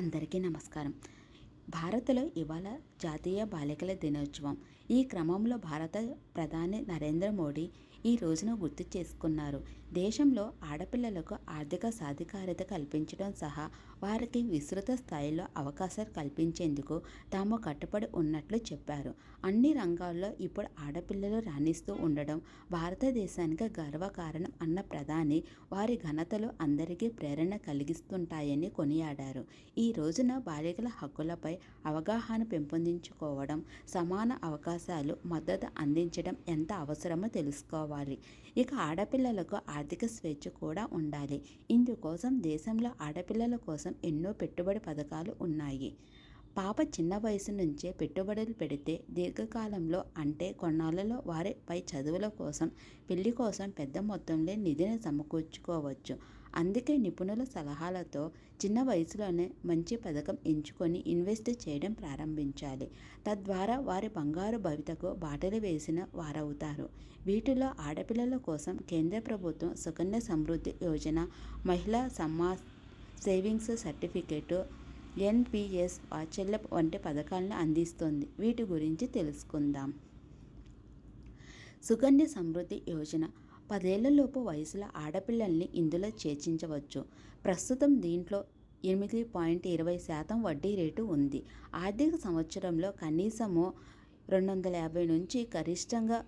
అందరికీ నమస్కారం. భారత్లో ఇవాళ జాతీయ బాలికల దినోత్సవం. ఈ క్రమంలో భారత ప్రధాని నరేంద్ర మోడీ ఈ రోజును గుర్తు చేసుకున్నారు. దేశంలో ఆడపిల్లలకు ఆర్థిక సాధికారత కల్పించడం సహా వారికి విస్తృత స్థాయిలో అవకాశాలు కల్పించేందుకు తాము కట్టుబడి ఉన్నట్లు చెప్పారు. అన్ని రంగాల్లో ఇప్పుడు ఆడపిల్లలు రాణిస్తూ ఉండడం భారతదేశానికి గర్వకారణం అన్న ప్రధాని వారి ఘనతలు అందరికీ ప్రేరణ కలిగిస్తుంటాయని కొనియాడారు. ఈ రోజున బాలికల హక్కులపై అవగాహన పెంపొందించుకోవడం సమాన అవకాశాలు మద్దతు అందించడం ఎంత అవసరమో తెలుసుకోవాలి. ఇక ఆడపిల్లలకు ఆర్థిక స్వేచ్ఛ కూడా ఉండాలి. ఇందుకోసం దేశంలో ఆడపిల్లల కోసం ఎన్నో పెట్టుబడి పథకాలు ఉన్నాయి. పాప చిన్న వయసు నుంచే పెట్టుబడులు పెడితే దీర్ఘకాలంలో అంటే కొన్నాళ్ళలో వారి పై చదువుల కోసం పెళ్ళి కోసం పెద్ద మొత్తంలో నిధిని సమకూర్చుకోవచ్చు. అందుకే నిపుణుల సలహాలతో చిన్న వయసులోనే మంచి పథకం ఎంచుకొని ఇన్వెస్ట్ చేయడం ప్రారంభించాలి. తద్వారా వారి బంగారు భవితకు బాటలు వేసిన వారవుతారు. వీటిలో ఆడపిల్లల కోసం కేంద్ర ప్రభుత్వం సుకన్య సమృద్ధి యోజన మహిళా సమ్మా సేవింగ్స్ సర్టిఫికేటు ఎన్పిఎస్ వాత్సల్య వంటి పథకాలను అందిస్తోంది. వీటి గురించి తెలుసుకుందాం. సుకన్య సమృద్ధి యోజన పదేళ్ళలోపు వయసులో ఆడపిల్లల్ని ఇందులో చేర్చించవచ్చు. ప్రస్తుతం దీంట్లో ఎనిమిది పాయింట్ ఇరవై శాతం వడ్డీ రేటు ఉంది. ఆర్థిక సంవత్సరంలో కనీసము రెండు వందల యాభై నుంచి గరిష్టంగా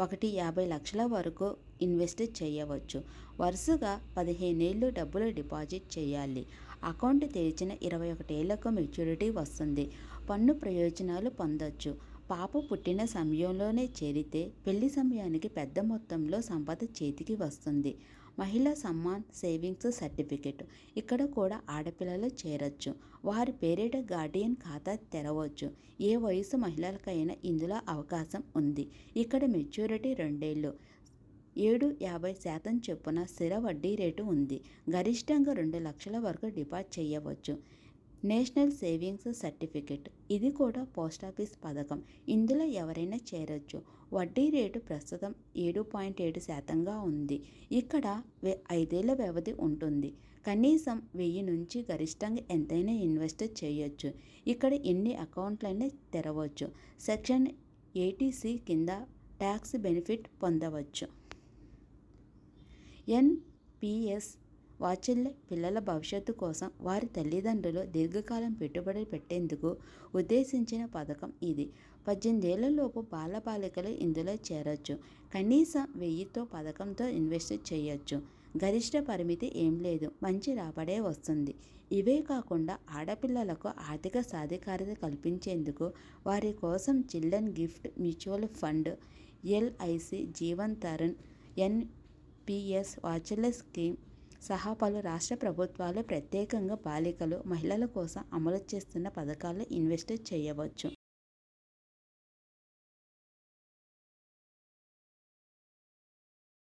ఒకటి యాభై లక్షల వరకు ఇన్వెస్ట్ చేయవచ్చు. వరుసగా పదిహేనేళ్ళు డబ్బులు డిపాజిట్ చేయాలి. అకౌంట్ తెరిచిన ఇరవై ఒకటేళ్ళకు మెచ్యూరిటీ వస్తుంది. పన్ను ప్రయోజనాలు పొందొచ్చు. పాప పుట్టిన సమయంలోనే చేరితే పెళ్ళి సమయానికి పెద్ద మొత్తంలో సంపద చేతికి వస్తుంది. మహిళా సమ్మాన్ సేవింగ్స్ సర్టిఫికెట్. ఇక్కడ కూడా ఆడపిల్లలు చేరొచ్చు. వారి పేరిట గార్డియన్ ఖాతా తెరవచ్చు. ఏ వయసు మహిళలకైనా ఇందులో అవకాశం ఉంది. ఇక్కడ మెచ్యూరిటీ రెండేళ్ళు. ఏడు యాభై శాతం చొప్పున స్థిర వడ్డీ రేటు ఉంది. గరిష్టంగా రెండు లక్షల వరకు డిపాజిట్ చేయవచ్చు. National savings certificate. ఇది కూడా పోస్టాఫీస్ పథకం. ఇందులో ఎవరైనా చేరొచ్చు. వడ్డీ రేటు ప్రస్తుతం ఏడు పాయింట్ ఏడు శాతంగా ఉంది. ఇక్కడ ఐదేళ్ళ వ్యవధి ఉంటుంది. కనీసం వెయ్యి నుంచి గరిష్టంగా ఎంతైనా ఇన్వెస్ట్ చేయొచ్చు. ఇక్కడ ఎన్ని అకౌంట్లైనా తెరవచ్చు. సెక్షన్ ఏటీసీ కింద ట్యాక్స్ బెనిఫిట్ పొందవచ్చు. ఎన్పిఎస్ వాత్సల్య పిల్లల భవిష్యత్తు కోసం వారి తల్లిదండ్రులు దీర్ఘకాలం పెట్టుబడి పెట్టేందుకు ఉద్దేశించిన పథకం ఇది. పద్దెనిమిదేళ్ళలోపు బాలబాలికలు ఇందులో చేరొచ్చు. కనీసం వెయ్యితో పథకంతో ఇన్వెస్ట్ చేయొచ్చు. గరిష్ట పరిమితి ఏం లేదు. మంచి రాబడే వస్తుంది. ఇవే కాకుండా ఆడపిల్లలకు ఆర్థిక సాధికారత కల్పించేందుకు వారి కోసం children gift mutual fund LIC Jeevan Tarun NPS Vatsalya scheme సహా పలు రాష్ట్ర ప్రభుత్వాలు ప్రత్యేకంగా బాలికలు మహిళల కోసం అమలు చేస్తున్న పథకాల్లో ఇన్వెస్ట్ చేయవచ్చు.